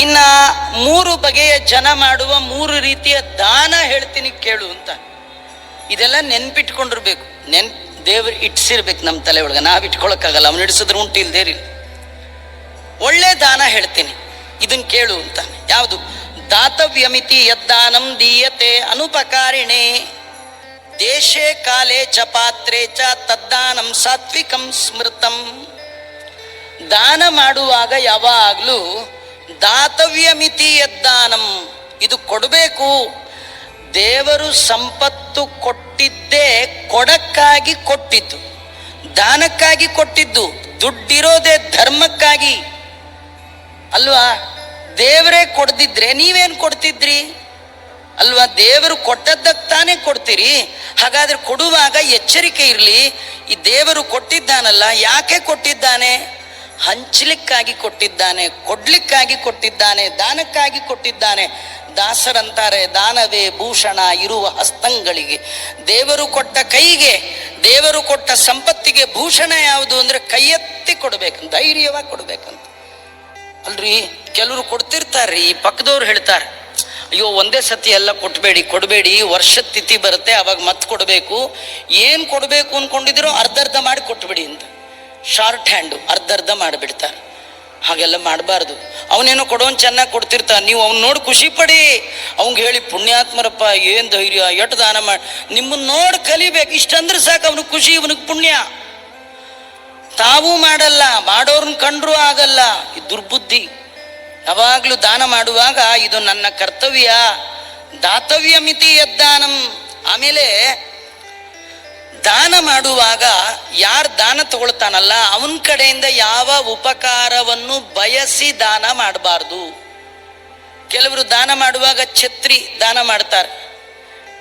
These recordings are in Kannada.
ಇನ್ನ ಮೂರು ಬಗೆಯ ಜನ ಮಾಡುವ ಮೂರು ರೀತಿಯ ದಾನ ಹೇಳ್ತೀನಿ ಕೇಳು ಅಂತ. ಇದೆಲ್ಲ ನೆನ್ಪಿಟ್ಕೊಂಡಿರ್ಬೇಕು. ನೆನ್, ದೇವ್ರು ಇಟ್ಸಿರ್ಬೇಕು ನಮ್ಮ ತಲೆ ಒಳಗೆ. ನಾವು ಇಟ್ಕೊಳಕ್ಕಾಗಲ್ಲ. ಅವ್ನು ಇಡಿಸಿದ್ರು ಉಂಟು ಇಲ್ದೇರಿ ಒಳ್ಳೆ ದಾನ ಹೇಳ್ತೀನಿ. ಇದನ್ನ ಕೇಳು ಅಂತ. ಯಾವುದು? ದಾತವ್ಯಮಿತಿ ಯದ್ದಾನಂ ದೀಯತೆ ಅನುಪಕಾರಿಣೆ. ದೇಶೇ ಕಾಲೇ ಚ ಪಾತ್ರೆ ಚ ತದ್ದಾನಂ ಸಾತ್ವಿಕಂ ಸ್ಮೃತಂ. ದಾನ ಮಾಡುವಾಗ ಯಾವಾಗಲೂ ದಾತವ್ಯಮಿತಿ ಯದ್ದಾನಂ. ಇದು ಕೊಡಬೇಕು. ದೇವರು ಸಂಪತ್ತು ಕೊಟ್ಟಿದ್ದೇ ಕೊಡಕ್ಕಾಗಿ ಕೊಟ್ಟಿದ್ದು. ದಾನಕ್ಕಾಗಿ ಕೊಟ್ಟಿದ್ದು. ದುಡ್ಡಿರೋದೇ ಧರ್ಮಕ್ಕಾಗಿ. ಅಲ್ವಾ? ದೇವರೇ ಕೊಡ್ದಿದ್ರೆ ನೀವೇನು ಕೊಡ್ತಿದ್ರಿ? ಅಲ್ವಾ? ದೇವರು ಕೊಟ್ಟದ್ದಕ್ಕೆ ತಾನೇ ಕೊಡ್ತೀರಿ. ಹಾಗಾದ್ರೆ ಕೊಡುವಾಗ ಎಚ್ಚರಿಕೆ ಇರಲಿ. ಈ ದೇವರು ಕೊಟ್ಟಿದ್ದಾನಲ್ಲ, ಯಾಕೆ ಕೊಟ್ಟಿದ್ದಾನೆ? ಹಂಚಲಿಕ್ಕಾಗಿ ಕೊಟ್ಟಿದ್ದಾನೆ, ಕೊಡ್ಲಿಕ್ಕಾಗಿ ಕೊಟ್ಟಿದ್ದಾನೆ, ದಾನಕ್ಕಾಗಿ ಕೊಟ್ಟಿದ್ದಾನೆ. ದಾಸರಂತಾರೆ, ದಾನವೇ ಭೂಷಣ, ಇರುವ ಹಸ್ತಂಗಳಿಗೆ. ದೇವರು ಕೊಟ್ಟ ಕೈಗೆ, ದೇವರು ಕೊಟ್ಟ ಸಂಪತ್ತಿಗೆ ಭೂಷಣ ಯಾವುದು ಅಂದ್ರೆ ಕೈಯೆತ್ತಿ ಕೊಡ್ಬೇಕಂತ ಧೈರ್ಯವಾಗಿ ಕೊಡ್ಬೇಕಂತ. ಅಲ್ರಿ, ಕೆಲವರು ಕೊಡ್ತಿರ್ತಾರ್ರಿ, ಈ ಪಕ್ಕದವ್ರು ಹೇಳ್ತಾರೆ, ಅಯ್ಯೋ, ಒಂದೇ ಸತಿ ಎಲ್ಲ ಕೊಟ್ಬೇಡಿ, ಕೊಡಬೇಡಿ, ವರ್ಷದ ತಿಥಿ ಬರುತ್ತೆ, ಅವಾಗ ಮತ್ತೆ ಕೊಡಬೇಕು. ಏನು ಕೊಡಬೇಕು ಅರ್ಧ ಅರ್ಧರ್ಧ ಮಾಡಿ ಕೊಟ್ಬಿಡಿ ಅಂತ. ಶಾರ್ಟ್ ಹ್ಯಾಂಡು, ಅರ್ಧರ್ಧ ಮಾಡಿಬಿಡ್ತಾರೆ ಹಾಗೆಲ್ಲ ಮಾಡಬಾರ್ದು. ಅವನೇನೋ ಕೊಡೋನ್ ಚೆನ್ನಾಗಿ ಕೊಡ್ತಿರ್ತಾನೆ. ನೀವು ಅವ್ನು ನೋಡಿ ಖುಷಿ ಪಡಿ. ಅವ್ನಿಗೆ ಹೇಳಿ, ಪುಣ್ಯಾತ್ಮರಪ್ಪ, ಏನು ಧೈರ್ಯ ಎಟ್ಟು ದಾನ ಮಾಡಿ ನಿಮ್ಮನ್ನ ನೋಡಿ ಕಲಿಬೇಕು. ಇಷ್ಟಂದ್ರೆ ಸಾಕು, ಅವನಿಗೆ ಖುಷಿ, ಇವನಿಗೆ ಪುಣ್ಯ. ತಾವೂ ಮಾಡಲ್ಲ, ಮಾಡೋರ್ನ ಕಂಡ್ರೂ ಆಗಲ್ಲ. ಇದು ದುರ್ಬುದ್ಧಿ. ಯಾವಾಗಲೂ ದಾನ ಮಾಡುವಾಗ ಇದು ನನ್ನ ಕರ್ತವ್ಯ. ದಾತವ್ಯ ಮಿತಿ ಯದ್ದಾನಂ ಆಮೇಲೆ ದಾನ ಮಾಡುವಾಗ ಯಾರು ದಾನ ತಗೊಳ್ತಾನಲ್ಲ, ಅವನ ಕಡೆಯಿಂದ ಯಾವ ಉಪಕಾರವನ್ನು ಬಯಸಿ ದಾನ ಮಾಡಬಾರ್ದು. ಕೆಲವರು ದಾನ ಮಾಡುವಾಗ ಛತ್ರಿ ದಾನ ಮಾಡ್ತಾರೆ.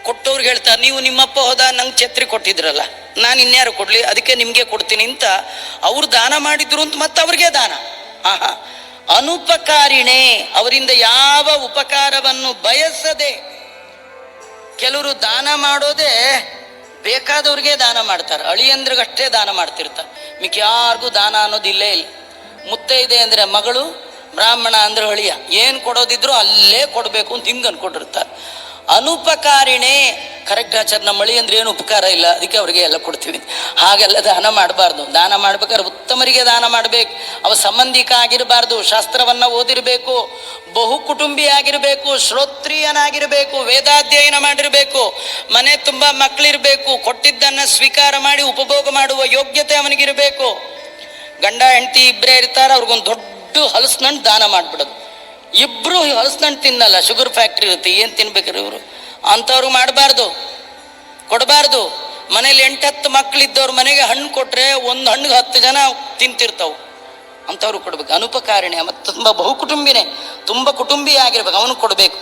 ಕೊಟ್ಟವ್ರಿಗೆ ಹೇಳ್ತಾರೆ, ನೀವು ನಿಮ್ಮಪ್ಪ ಹೋದ, ನಂಗೆ ಛತ್ರಿ ಕೊಟ್ಟಿದ್ರಲ್ಲ, ನಾನು ಇನ್ಯಾರು ಕೊಡ್ಲಿ, ಅದಕ್ಕೆ ನಿಮಗೆ ಕೊಡ್ತೀನಿ ಅಂತ ಅವ್ರು ದಾನ ಮಾಡಿದ್ರು ಅಂತ ಮತ್ತೆ ಅವ್ರಿಗೆ ದಾನ. ಆಹಾ, ಅನುಪಕಾರಿಣೆ, ಅವರಿಂದ ಯಾವ ಉಪಕಾರವನ್ನು ಬಯಸದೆ ಕೆಲವರು ದಾನ ಮಾಡೋದೇ ಬೇಕಾದವ್ರಿಗೆ ದಾನ ಮಾಡ್ತಾರೆ, ಅಳಿಯಂದ್ರಿಗಷ್ಟೇ ದಾನ ಮಾಡ್ತಿರ್ತಾರೆ. ಮಿಕ್ಕ ಯಾರಿಗೂ ದಾನ ಅನ್ನೋದು ಇಲ್ಲೇ ಇಲ್ಲ. ಮುತ್ತೈದೆ ಅಂದರೆ ಮಗಳು, ಬ್ರಾಹ್ಮಣ ಅಂದ್ರೆ ಅಳಿಯ. ಏನು ಕೊಡೋದಿದ್ರು ಅಲ್ಲೇ ಕೊಡಬೇಕು ಅಂತ ಹಿಂಗೆ ಅನ್ಕೊಂಡಿರ್ತಾರೆ. ಅನುಪಕಾರಿಣೆ ಕರೆಕ್ಟ್ ಆಚಾರ ಮಳಿ ಅಂದ್ರೆ ಏನು ಉಪಕಾರ ಇಲ್ಲ. ಅದಕ್ಕೆ ಅವರಿಗೆ ಎಲ್ಲ ಕೊಡ್ತೀವಿ ಹಾಗೆಲ್ಲ ದಾನ ಮಾಡಬಾರ್ದು. ದಾನ ಮಾಡ್ಬೇಕಾದ್ರೆ ಉತ್ತಮರಿಗೆ ದಾನ ಮಾಡಬೇಕು. ಅವ ಸಂಬಂಧಿಕ ಆಗಿರಬಾರ್ದು. ಶಾಸ್ತ್ರವನ್ನ ಓದಿರಬೇಕು. ಬಹು ಕುಟುಂಬಿ ಆಗಿರಬೇಕು. ಶ್ರೋತ್ರಿಯನಾಗಿರಬೇಕು. ವೇದಾಧ್ಯಯನ ಮಾಡಿರಬೇಕು. ಮನೆ ತುಂಬ ಮಕ್ಕಳಿರಬೇಕು ಕೊಟ್ಟಿದ್ದನ್ನ ಸ್ವೀಕಾರ ಮಾಡಿ, ಉಪಭೋಗ ಮಾಡುವ ಯೋಗ್ಯತೆ ಅವನಿಗಿರಬೇಕು. ಗಂಡ, ಹೆಂಡತಿ ಇಬ್ಬರೇ ಇರ್ತಾರೆ. ಅವ್ರಿಗೊಂದು ದೊಡ್ಡ ಹಲಸಿನಣ್ಣು ದಾನ ಮಾಡಿಬಿಡೋದು. ಇಬ್ರು ಹಲಸಿನಣ್ಣು ತಿನ್ನಲ್ಲ. ಶುಗರ್ ಫ್ಯಾಕ್ಟ್ರಿ ಇರುತ್ತೆ. ಏನು ತಿನ್ಬೇಕ್ರಿ ಇವರು? ಅಂಥವ್ರು ಮಾಡಬಾರ್ದು. ಕೊಡಬಾರ್ದು. ಮನೇಲಿ ಎಂಟತ್ತು ಮಕ್ಕಳಿದ್ದವ್ರ ಮನೆಗೆ ಹಣ್ಣು ಕೊಟ್ಟರೆ ಒಂದು ಹಣ್ಣಿಗೆ ಹತ್ತು ಜನ ತಿಂತಿರ್ತಾವೆ. ಅಂಥವ್ರು ಕೊಡ್ಬೇಕು. ಅನುಪಕಾರಿಣೆ ಮತ್ತು ತುಂಬ ಬಹುಕುಟುಂಬಿನೇ, ತುಂಬ ಕುಟುಂಬಿ ಆಗಿರ್ಬೇಕು, ಅವನು ಕೊಡಬೇಕು.